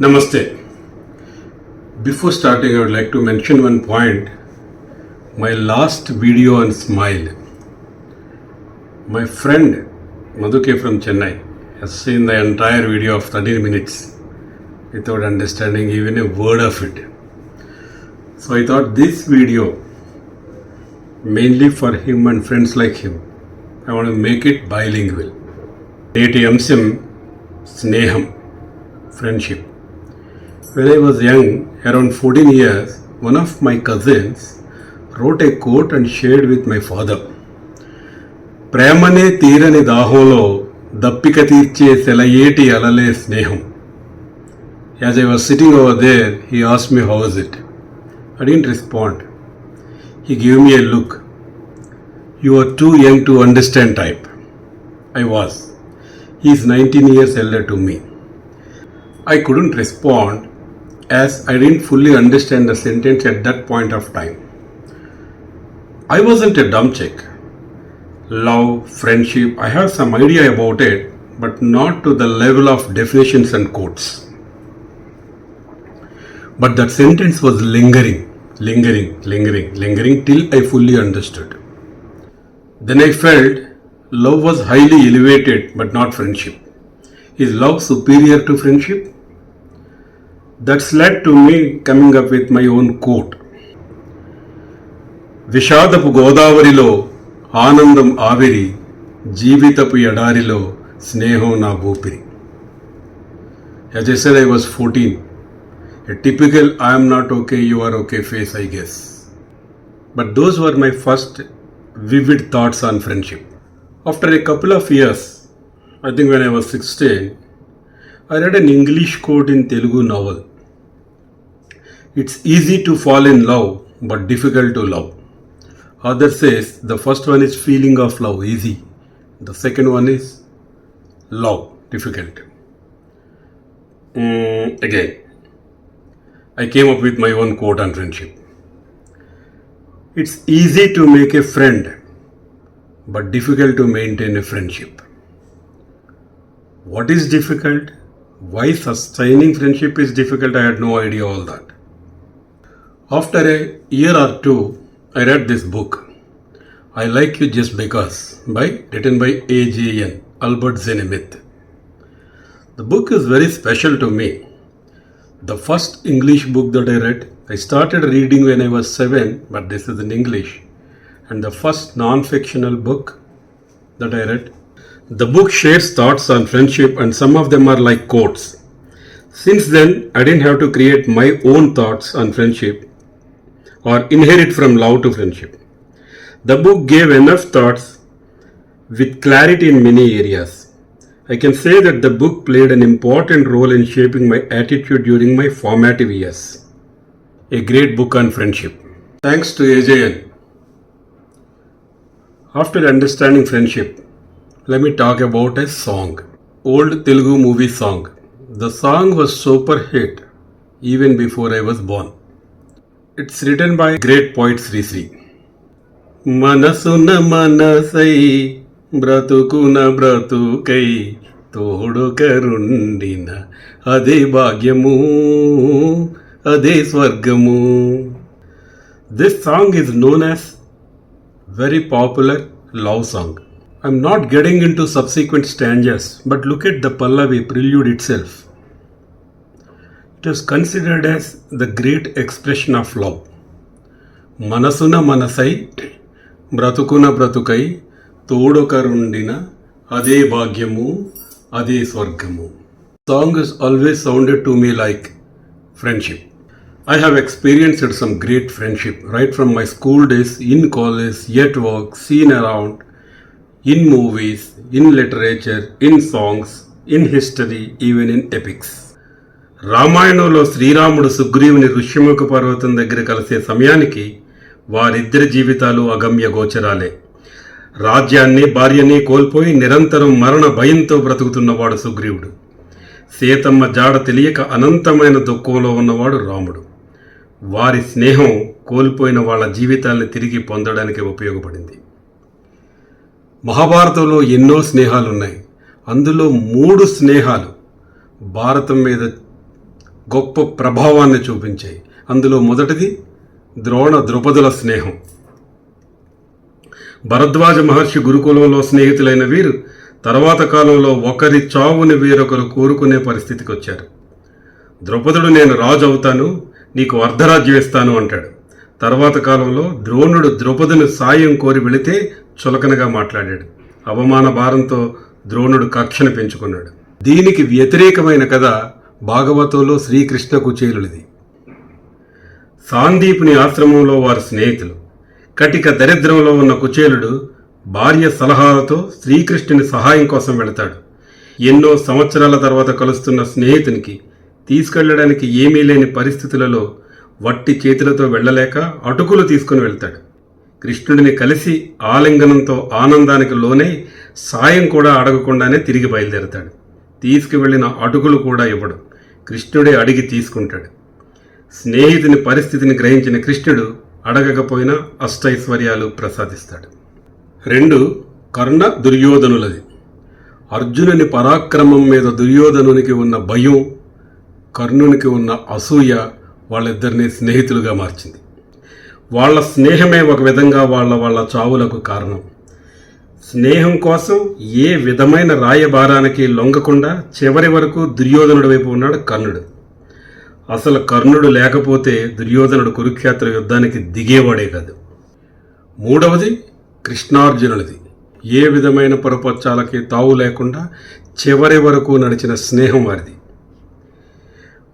Namaste. Before starting, I would like to mention one point. My last video on Smile, my friend Madhuke from Chennai has seen the entire video of 13 minutes without understanding even a word of it. So I thought this video, mainly for him and friends like him, I want to make it bilingual. Nate Amsim Sneham, friendship. When I was young, around 14 years, one of my cousins wrote a quote and shared with my father. ప్రేమనే తీరని దాహంలో దప్పిక తీర్చే సెలయేటి అలలే స్నేహం as I was sitting over there he as me how is it I didn't respond he give me a look you are too young to understand type I was he is nineteen years elder to me I couldn't respond as I didn't fully understand the sentence at that point of time. I wasn't a dumb chick. Love, friendship, I have some idea about it, but not to the level of definitions and quotes. But that sentence was lingering, lingering, lingering, lingering till I fully understood. Then I felt love was highly elevated, but not friendship. Is love superior to friendship? That's led to me coming up with my own quote. విషాదపు గోదావరిలో ఆనందం ఆవిరి జీవితపు ఎడారిలో స్నేహం నా ఊపిరి As I said, I was 14. A typical I am not okay, you are okay face, I guess. But those were my first vivid thoughts on friendship. After a couple of years, I think when I was 16, I read an English quote in Telugu novel. It's easy to fall in love, but difficult to love. Other says the first one is feeling of love, easy. The second one is love, difficult. Mm, again, I came up with my own quote on friendship. It's easy to make a friend, but difficult to maintain a friendship. What is difficult? Why sustaining friendship is difficult? I had no idea all that. After a year or two, I read this book. I Like You Just Because by written by AJN, Albert Zenemith. The book is very special to me. The first English book that I read, I started reading when I was seven, but this is in English. And the first non fictional book that I read, the book shares thoughts on friendship, and some of them are like quotes. Since then, I didn't have to create my own thoughts on friendship or inherit from love to friendship. The book gave enough thoughts with clarity in many areas. I can say that the book played an important role in shaping my attitude during my formative years. A great book on friendship. Thanks to AJN. After understanding friendship, let me talk about a song. Old Telugu movie song. The song was super hit even before I was born. It's written by great poet Sri Sri. మనసున మనసై బ్రతుకున బ్రతుకై తోడు కరుండిన అదే భాగ్యము అదే స్వర్గము this song is known as very popular love song. I'm not getting into subsequent stanzas, but look at the Pallavi prelude itself. It is considered as the great expression of love మనసున మనసై బ్రతుకున బ్రతుకై తోడొకరుండిన అదే భాగ్యము అదే స్వర్గము. Song is always sounded to me like friendship I have experienced some great friendship right from my school days in college at work seen around in movies in literature in songs in history even in epics రామాయణంలో శ్రీరాముడు సుగ్రీవుని ఋష్యముఖ పర్వతం దగ్గర కలిసే సమయానికి వారిద్దరి జీవితాలు అగమ్య గోచరాలే. రాజ్యాన్ని భార్యని కోల్పోయి నిరంతరం మరణ భయంతో బ్రతుకుతున్నవాడు సుగ్రీవుడు. సీతమ్మ జాడ తెలియక అనంతమైన దుఃఖంలో ఉన్నవాడు రాముడు. వారి స్నేహం కోల్పోయిన వాళ్ళ జీవితాల్ని తిరిగి పొందడానికి ఉపయోగపడింది. మహాభారతంలో ఎన్నో స్నేహాలు ఉన్నాయి అందులో మూడు స్నేహాలు భారతం మీద గొప్ప ప్రభావాన్ని చూపించాయి. అందులో మొదటిది ద్రోణ ద్రుపదుల స్నేహం. భరద్వాజ మహర్షి గురుకులంలో స్నేహితులైన వీరు తర్వాత కాలంలో ఒకరి చావుని వేరొకరు కోరుకునే పరిస్థితికి వచ్చారు. ద్రౌపదుడు నేను రాజు అవుతాను నీకు అర్ధరాజ్యం ఇస్తాను అంటాడు. తర్వాత కాలంలో ద్రోణుడు ద్రౌపదుని సాయం కోరి వెళితే చులకనగా మాట్లాడాడు. అవమాన భారంతో ద్రోణుడు కక్షను పెంచుకున్నాడు. దీనికి వ్యతిరేకమైన కథ భాగవతంలో శ్రీకృష్ణ కుచేలుడిది సాందీపుని ఆశ్రమంలో వారి స్నేహితులు కటిక దరిద్రంలో ఉన్న కుచేలుడు భార్య సలహాలతో శ్రీకృష్ణుని సహాయం కోసం వెళతాడు. ఎన్నో సంవత్సరాల తర్వాత కలుస్తున్న స్నేహితునికి తీసుకెళ్ళడానికి ఏమీ లేని పరిస్థితులలో వట్టి చేతులతో వెళ్ళలేక అటుకులు తీసుకుని వెళ్తాడు. కృష్ణుడిని కలిసి ఆలింగనంతో ఆనందానికి లోనై సాయం కూడా అడగకుండానే తిరిగి బయలుదేరతాడు. తీసుకువెళ్ళిన అటుకులు కూడా ఇవ్వడు. కృష్ణుడే అడిగి తీసుకుంటాడు. స్నేహితుని పరిస్థితిని గ్రహించిన కృష్ణుడు అడగకపోయినా అష్టైశ్వర్యాలు ప్రసాదిస్తాడు. రెండు కర్ణ దుర్యోధనులది. అర్జునుని పరాక్రమం మీద దుర్యోధనునికి ఉన్న భయం కర్ణునికి ఉన్న అసూయ వాళ్ళిద్దరిని స్నేహితులుగా మార్చింది. వాళ్ళ స్నేహమే ఒక విధంగా వాళ్ళ వాళ్ళ చావులకు కారణం. స్నేహం కోసం ఏ విధమైన రాయబారానికి లొంగకుండా చివరి వరకు దుర్యోధనుడి వైపు ఉన్నాడు కర్ణుడు. అసలు కర్ణుడు లేకపోతే దుర్యోధనుడు కురుక్షేత్ర యుద్ధానికి దిగేవాడే కాదు. మూడవది కృష్ణార్జునుడిది. ఏ విధమైన పొరపచ్చాలకి తావు లేకుండా చివరి వరకు నడిచిన స్నేహం వారిది.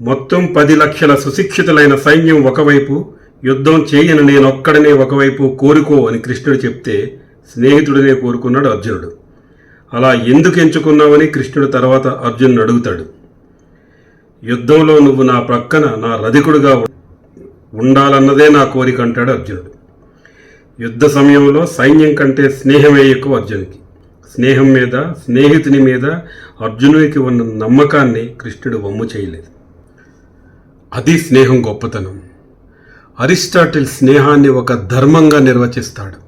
మొత్తం పది లక్షల సుశిక్షితులైన సైన్యం ఒకవైపు యుద్ధం చేయని నేనొక్కడనే ఒకవైపు కోరుకో అని కృష్ణుడు చెప్తే స్నేహితుడినే కోరుకున్నాడు అర్జునుడు. అలా ఎందుకు ఎంచుకున్నావని కృష్ణుడు తర్వాత అర్జునుడు అడుగుతాడు. యుద్ధంలో నువ్వు నా ప్రక్కన నా రధికుడుగా ఉండాలన్నదే నా కోరిక అంటాడు అర్జునుడు. యుద్ధ సమయంలో సైన్యం కంటే స్నేహమే ఎక్కువ అర్జునుడికి స్నేహం మీద స్నేహితుని మీద అర్జునుడికి ఉన్న నమ్మకాన్ని కృష్ణుడు వమ్ము చేయలేదు. అది స్నేహం గొప్పతనం. అరిస్టాటిల్ స్నేహాన్ని ఒక ధర్మంగా నిర్వచిస్తాడు.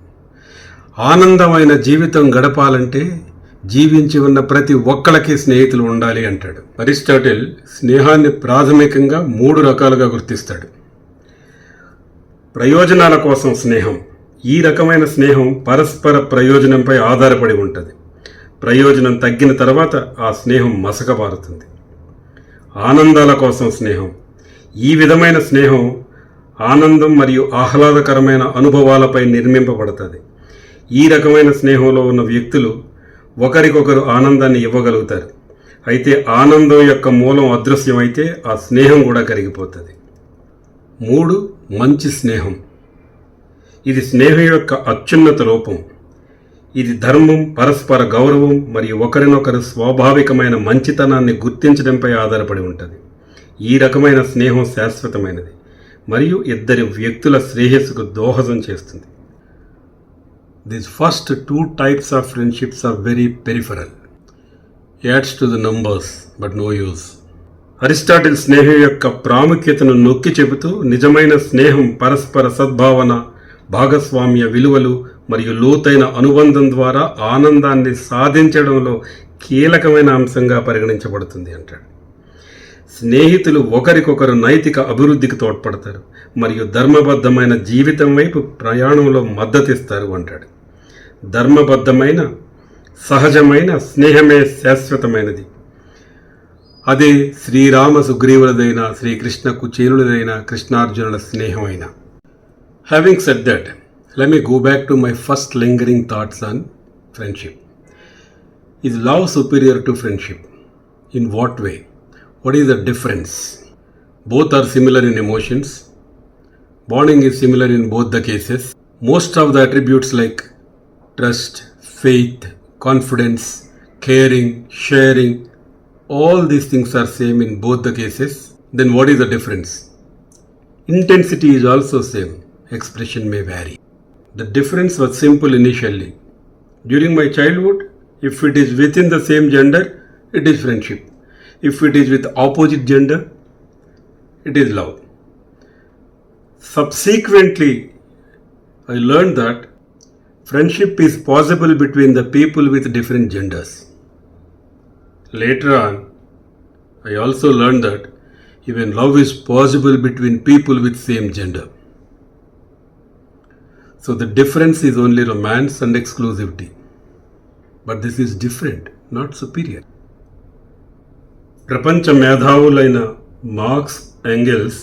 ఆనందమైన జీవితం గడపాలంటే జీవించి ఉన్న ప్రతి ఒక్కళ్ళకి స్నేహితులు ఉండాలి అంటాడు. అరిస్టాటిల్ స్నేహాన్ని ప్రాథమికంగా మూడు రకాలుగా గుర్తిస్తాడు. ప్రయోజనాల కోసం స్నేహం. ఈ రకమైన స్నేహం పరస్పర ప్రయోజనంపై ఆధారపడి ఉంటుంది. ప్రయోజనం తగ్గిన తర్వాత ఆ స్నేహం మసకబారుతుంది ఆనందాల కోసం స్నేహం. ఈ విధమైన స్నేహం ఆనందం మరియు ఆహ్లాదకరమైన అనుభవాలపై నిర్మింపబడుతుంది. ఈ రకమైన స్నేహంలో ఉన్న వ్యక్తులు ఒకరికొకరు ఆనందాన్ని ఇవ్వగలుగుతారు. అయితే ఆనందం యొక్క మూలం అదృశ్యమైతే ఆ స్నేహం కూడా కరిగిపోతుంది. మూడు మంచి స్నేహం. ఇది స్నేహం యొక్క అత్యున్నత రూపం ఇది ధర్మం పరస్పర గౌరవం మరియు ఒకరినొకరు స్వాభావికమైన మంచితనాన్ని గుర్తించడంపై ఆధారపడి ఉంటుంది. ఈ రకమైన స్నేహం శాశ్వతమైనది మరియు ఇద్దరి వ్యక్తుల శ్రేయస్సుకు దోహదం చేస్తుంది. This first two types of friendships are very peripheral adds to the numbers but no use Aristotle స్నేహం యొక్క ప్రాముఖ్యతను నొక్కి చెబుతూ నిజమైన స్నేహం పరస్పర సద్భావన భాగస్వామ్య విలువలు మరియు లోతైన అనుబంధం ద్వారా ఆనందాన్ని సాధించడంలో కీలకమైన అంశంగా పరిగణించబడుతుంది అంటాడు. స్నేహితులు ఒకరికొకరు నైతిక అభివృద్ధికి తోడ్పడతారు మరియు ధర్మబద్ధమైన జీవితం వైపు ప్రయాణంలో మద్దతిస్తారు అంటాడు. ధర్మబద్ధమైన సహజమైన స్నేహమే శాశ్వతమైనది. అదే శ్రీరామ సుగ్రీవులదైన శ్రీకృష్ణకు కుచేలులదైన కృష్ణార్జునుల స్నేహమైన. Having set that let me go back to my first lingering thoughts on friendship is love superior to friendship in what way what is the difference both are similar in emotions bonding is similar in both the cases most of the attributes like trust faith confidence caring sharing all these things are same in both the cases. Then what is the difference? Intensity is also same. Expression may vary. The difference was simple initially. During my childhood if it is within the same gender it is friendship. If it is with opposite gender it is love. Subsequently i learned that friendship is possible between the people with different genders. Later on i also learned that even love is possible between people with same gender so the difference is only romance and exclusivity but this is different not superior ప్రపంచ మేధావులైన marks Engels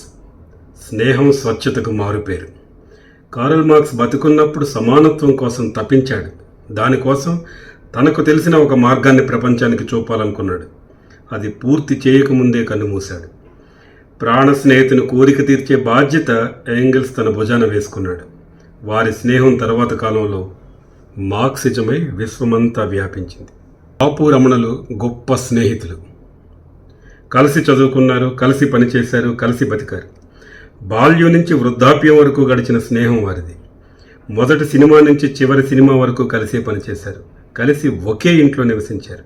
స్నేహం స్వచ్ఛతకు మారుపేరు. Karl marks బతికున్నప్పుడు సమానత్వం కోసం తప్పించాడు. దానికోసం తనకు తెలిసిన ఒక మార్గాన్ని ప్రపంచానికి చూపాలనుకున్నాడు. అది పూర్తి చేయకముందే కన్నుమూశాడు. ప్రాణ స్నేహితుని కోరిక తీర్చే బాధ్యత ఏంగిల్స్ తన భుజాన వేసుకున్నాడు. వారి స్నేహం తర్వాత కాలంలో మార్క్సిజమై విశ్వమంతా వ్యాపించింది. బాపు రమణలు గొప్ప స్నేహితులు. కలిసి చదువుకున్నారు కలిసి పనిచేశారు కలిసి బతికారు. బాల్యం నుంచి వృద్ధాప్యం వరకు గడిచిన స్నేహం వారిది. మొదటి సినిమా నుంచి చివరి సినిమా వరకు కలిసే పనిచేశారు కలిసి ఒకే ఇంట్లో నివసించారు.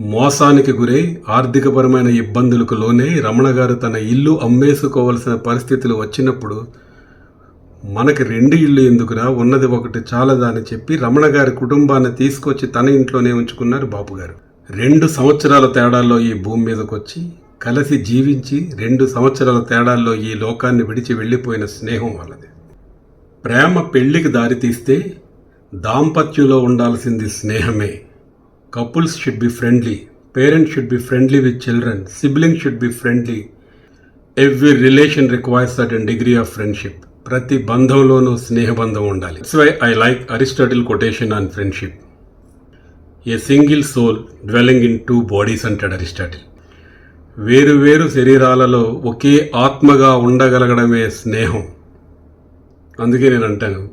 మోసానికి గురై ఆర్థికపరమైన ఇబ్బందులకు లోనే రమణ గారు తన ఇల్లు అమ్మేసుకోవలసిన పరిస్థితులు వచ్చినప్పుడు మనకి రెండు ఇల్లు ఎందుకురా? ఉన్నది ఒకటి చాలదా? అని చెప్పి రమణ గారి కుటుంబాన్ని తీసుకొచ్చి తన ఇంట్లోనే ఉంచుకున్నారు బాపు గారు రెండు సంవత్సరాల తేడాల్లో ఈ భూమి మీదకొచ్చి కలిసి జీవించి రెండు సంవత్సరాల తేడాల్లో ఈ లోకాన్ని విడిచి వెళ్ళిపోయిన స్నేహం వాళ్ళది. ప్రేమ పెళ్ళికి దారితీస్తే దాంపత్యంలో ఉండాల్సింది స్నేహమే. Couples should be friendly parents should be friendly with children sibling should be friendly every relation requires certain degree of friendship ప్రతి బంధంలోనూ స్నేహబంధం ఉండాలి. It's why I like Aristotle quotation on friendship a single soul dwelling in two bodies అంటాడు Aristotle వేరు వేరు శరీరాలలో ఒకే ఆత్మగా ఉండగలగడమే స్నేహం. అందుకే నేను అంటాను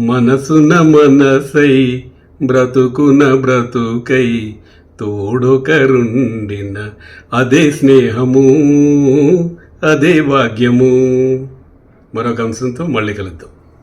మనసున మనసై బ్రతుకున బ్రతుకై తోడొకరుండిన అదే స్నేహము అదే భాగ్యము. మరొక అంశంతో మళ్ళీ కలుద్దాం.